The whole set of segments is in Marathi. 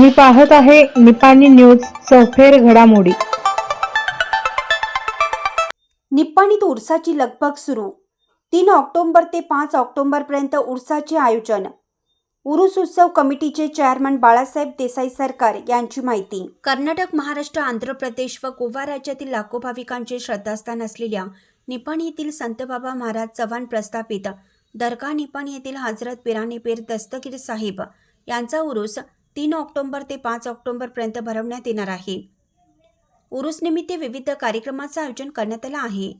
तुम्ही पाहत आहे निपाणी न्यूज चौफेर घडामोडी. निप्पाणीत उरसाची लगबग सुरू. तीन ऑक्टोबर ते पाच ऑक्टोबरपर्यंत उरसाचे आयोजन. उरुस उत्सव कमिटीचे चेअरमन बाळासाहेब देसाई सरकार यांची माहिती. कर्नाटक महाराष्ट्र आंध्र प्रदेश व गोवा राज्यातील लाखो भाविकांचे श्रद्धास्थान असलेल्या निपाणी येथील संत बाबा महाराज चव्हाण प्रस्थापित दर्गा निपाणी येथील हजरत पिराणी पीर दस्तगीर साहिब यांचा उरूस तीन ऑक्टोबर ते पाच ऑक्टोबरपर्यंत भरवण्यात येणार आहे. उरुसनिमित्त विविध कार्यक्रमाचं आयोजन करण्यात आलं आहे.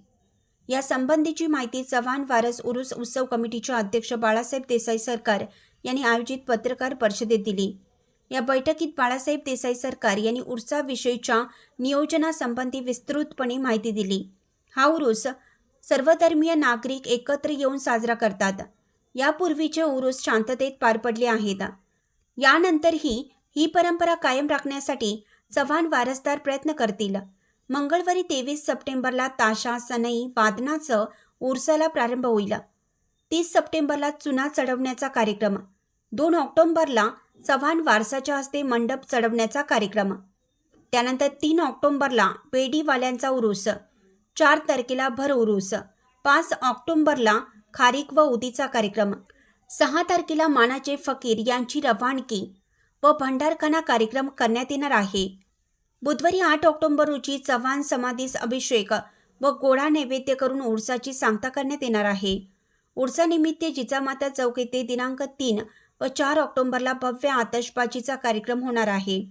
या संबंधीची माहिती चव्हाण वारस उरुस उत्सव कमिटीचे अध्यक्ष बाळासाहेब देसाई सरकार यांनी आयोजित पत्रकार परिषदेत दिली. या बैठकीत बाळासाहेब देसाई सरकार यांनी उर्साविषयीच्या नियोजनासंबंधी विस्तृतपणे माहिती दिली. हा उरूस सर्वधर्मीय नागरिक एकत्र येऊन साजरा करतात. यापूर्वीचे उरूस शांततेत पार पडले आहेत. यानंतरही ही परंपरा कायम राखण्यासाठी चव्हाण वारसदार प्रयत्न करतील. मंगळवारी तेवीस सप्टेंबरला ताशा सनई वादनाचं उरसाला प्रारंभ होईल. तीस सप्टेंबरला चुना चढवण्याचा कार्यक्रम. दोन ऑक्टोंबरला चव्हाण वारसाच्या हस्ते मंडप चढवण्याचा कार्यक्रम. त्यानंतर तीन ऑक्टोबरला पेढीवाल्यांचा उरूस. चार तारखेला भर उरूस. पाच ऑक्टोंबरला खारीक व उदीचा कार्यक्रम. सहा तारखेला मानाचे फकीर यांची रवानगी व भंडारखाना कार्यक्रम करण्यात येणार आहे. बुधवारी आठ ऑक्टोंबर रोजी चव्हाण समाधीस अभिषेक व गोळा नैवेद्य करून उरसाची सांगता करण्यात येणार आहे. उरसानिमित्त जिजामाता चौक येथे दिनांक तीन व चार ऑक्टोंबरला भव्य आतषबाजीचा कार्यक्रम होणार आहे.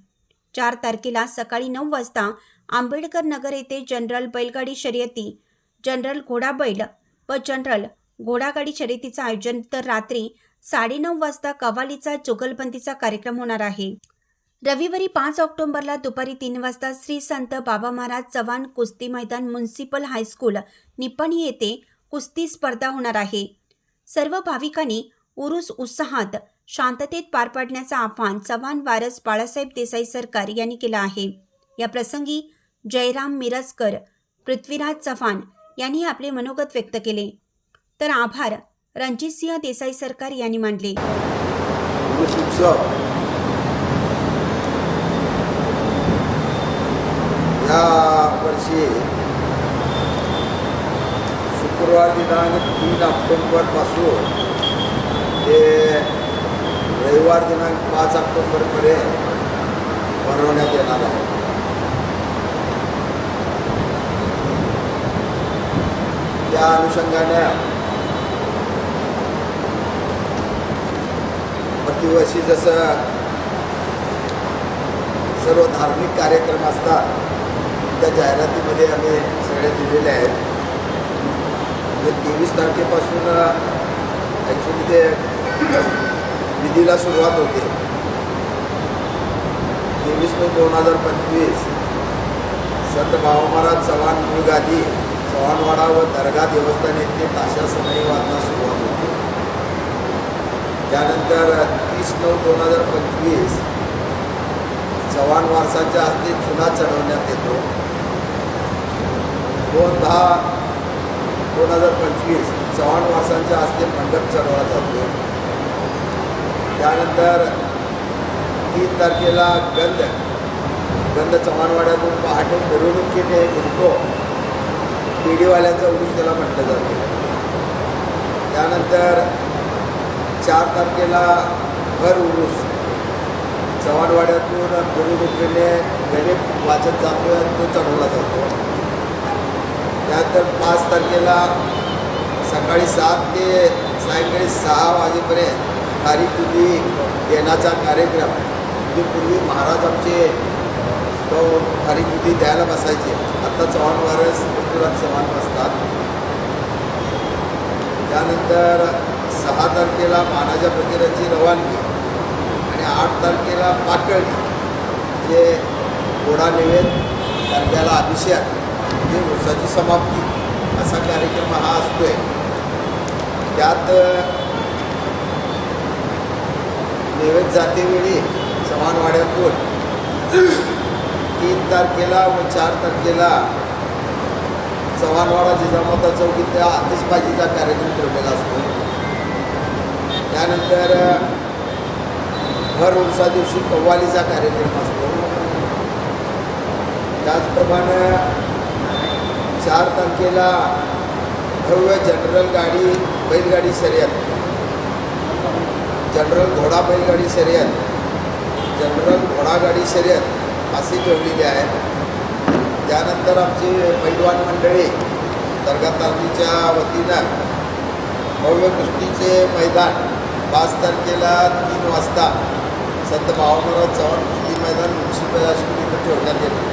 चार तारखेला सकाळी नऊ वाजता आंबेडकर नगर येथे जनरल बैलगाडी शर्यती जनरल घोडाबैल व जनरल घोडागाडी शर्यतीचं आयोजन तर रात्री साडेनऊ वाजता कवालीचा जुगलबंदीचा कार्यक्रम होणार आहे. रविवारी पाच ऑक्टोबरला दुपारी तीन वाजता श्री संत बाबा महाराज चव्हाण कुस्ती मैदान म्युन्सिपल हायस्कूल निपणी येथे कुस्ती स्पर्धा होणार आहे. सर्व भाविकांनी उरुस उत्साहात शांततेत पार पाडण्याचं आवाहन चव्हाण वारस बाळासाहेब देसाई सरकार यांनी केलं आहे. या प्रसंगी जयराम मिरजकर पृथ्वीराज चव्हाण यांनी आपले मनोगत व्यक्त केले. तर आभार. रणजितसिंह देसाई सरकार यांनी मानले. उत्सव या वर्षी शुक्रवार दिनांक तीन ऑक्टोंबरपासून ते रविवार दिनांक पाच ऑक्टोंबरपर्यंत भरवण्यात येणार आहे. त्या अनुषंगाने दिवशी जसं सर्व धार्मिक कार्यक्रम असतात त्या जाहिरातीमध्ये आम्ही सगळे दिलेले आहेत. म्हणजे तेवीस तारखेपासून ॲक्च्युली ते विधीला सुरुवात होते. तेवीस मे दोन हजार पंचवीस संत भाऊ महाराज चव्हाण गादी चव्हाणवाडा व दर्गा देवस्थान येथे ताशा सनई वादना सुरुवात होते त्यानंतर तीस नऊ दोन हजार पंचवीस चव्हाण वारसाच्या हस्ते चुना चढवण्यात येतो. दोन दहा दोन हजार पंचवीस चव्हाण वारसांच्या हस्ते मंडप चढवला जातो. त्यानंतर तीन तारखेला गंध. गंध चव्हाणवाड्यातून पहाटे मिरवणुकीने घुमतो. पिढीवाल्याचा उरूस त्याला म्हटलं जातं. त्यानंतर चार तारखेला भर उरूस. चव्हाणवाड्यातून मिरवणुकीने गणित वाचत जातो आणि तो चढवला जातो. त्यानंतर पाच तारखेला सकाळी सात ते सायंकाळी सहा वाजेपर्यंत खारीकुदी देण्याचा कार्यक्रम. म्हणजे पूर्वी महाराज आमचे तो खारीकुदी द्यायला बसायचे. आता चव्हाण वारस पृथ्वीराज चव्हाण बसतात. त्यानंतर सहा तारखेला मानाच्या प्रतिराची रवानगी आणि आठ तारखेला पाकळणी. जे घोडा नैवेद दर्ग्याला अभिषेक म्हणजे उसाची समाप्ती असा कार्यक्रम हा असतोय. त्यात नैवेद्य जातेवेळी समानवाड्यातून तीन तारखेला व चार तारखेला चव्हाणवाडा जिजामाता चौकीत त्या आतिषबाजीचा कार्यक्रम ठेवलेला असतो. त्यानंतर भर उरसा दिवशी कव्वालीचा कार्यक्रम असतो. त्याचप्रमाणे चार तारखेला भव्य जनरल गाडी बैलगाडी शर्यत जनरल घोडा बैलगाडी शर्यत जनरल घोडागाडी शर्यत अशी ठेवलेली आहे. त्यानंतर आमची पैलवान मंडळी दर्गा तालमीच्या वतीनं भव्य कुस्तीचे मैदान पाच तारखेला तीन वाजता संत भावनराव चव्हाण कुस्ती मैदान म्युन्सिपल हॉस्पिटल इथं ठेवण्यात येतो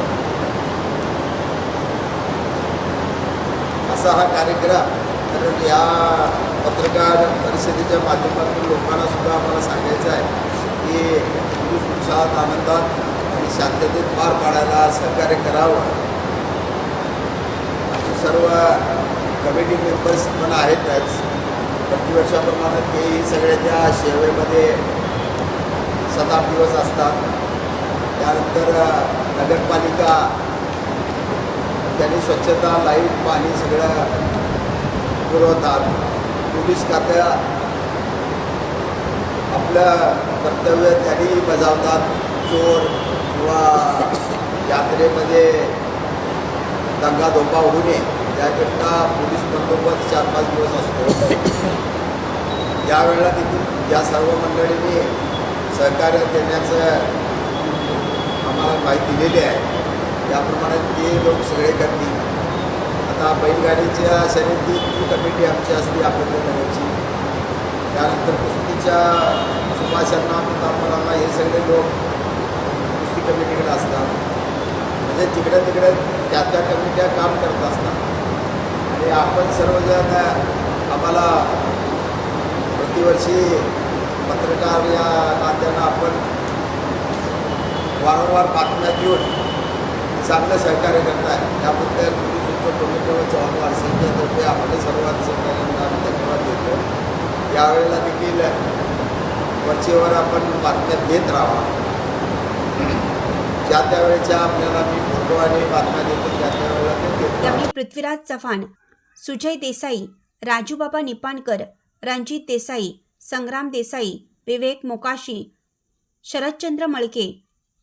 असा हा कार्यक्रम कारण या पत्रकार परिषदेच्या माध्यमातून लोकांना सुद्धा आम्हाला सांगायचं आहे की तुम्ही उत्साहात आनंदात आणि शांततेत पार पाडायला सहकार्य करावं. सर्व कमिटी मेंबर्स पण आहेतच प्रतिवर्षाप्रमाणे तेही सगळे त्या सेवेमध्ये सात आठ दिवस असतात. त्यानंतर नगरपालिका त्यांनी स्वच्छता लाइट पाणी सगळं पुरवतात. पोलीस खात्या आपलं कर्तव्य त्यांनी बजावतात. चोर किंवा यात्रेमध्ये दंगा धोपा होऊ नये. त्याकरता पोलीस बंदोबस्त चार पाच दिवस असतो. यावेळेला देखील या सर्व मंडळींनी सहकार्य देण्याचं आम्हाला माहिती दिलेली आहे. त्याप्रमाणे ते लोक सगळे करतील. आता बैलगाडीच्या शर्यतीची कमिटी आमची असली आपल्या करायची त्यानंतर कुस्तीच्या सुभाषांना मुतांबरांना हे सगळे लोक कुस्ती कमिटीकडे असतात. म्हणजे तिकडे तिकडे त्या त्या कमिट्या काम करत असतात. आणि आपण सर्वजण आम्हाला प्रतिवर्षी पत्रकार या नात्यानं आपण वारंवार बातम्या देऊन चांगलं सहकार्य करताय. त्याबद्दल पोलीस उच्च कमिटी व चव्हाण वारसांच्यातर्फे आपल्या सर्वांचं पहिल्यांदा धन्यवाद देतो. यावेळेला देखील वरचेवर आपण बातम्या देत राहा ज्या त्यावेळेच्या आपल्याला मी फोटो आणि बातम्या देतो त्या त्यावेळेला. यावेळी पृथ्वीराज चव्हाण सुजय देसाई राजूबाबा निपाणकर रणजित देसाई संग्राम देसाई विवेक मोकाशी शरदचंद्र मळके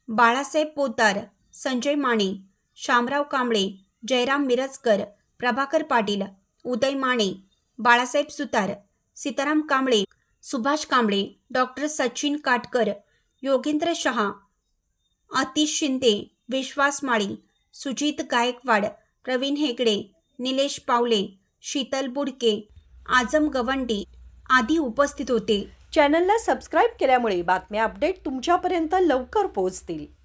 बाळासाहेब पोतार संजय माने शामराव कांबळे जयराम मिरजकर प्रभाकर पाटील उदय माने बाळासाहेब सुतार सीताराम कांबळे सुभाष कांबळे डॉक्टर सचिन काटकर योगेंद्र शहा आतिश शिंदे विश्वास माळी सुजित गायकवाड प्रवीण हेगडे निलेश पावले शीतल बुडके आजम गवंडी आदी उपस्थित होते. चॅनलला सबस्क्राईब केल्यामुळे बातम्या अपडेट तुमच्यापर्यंत लवकर पोहोचतील.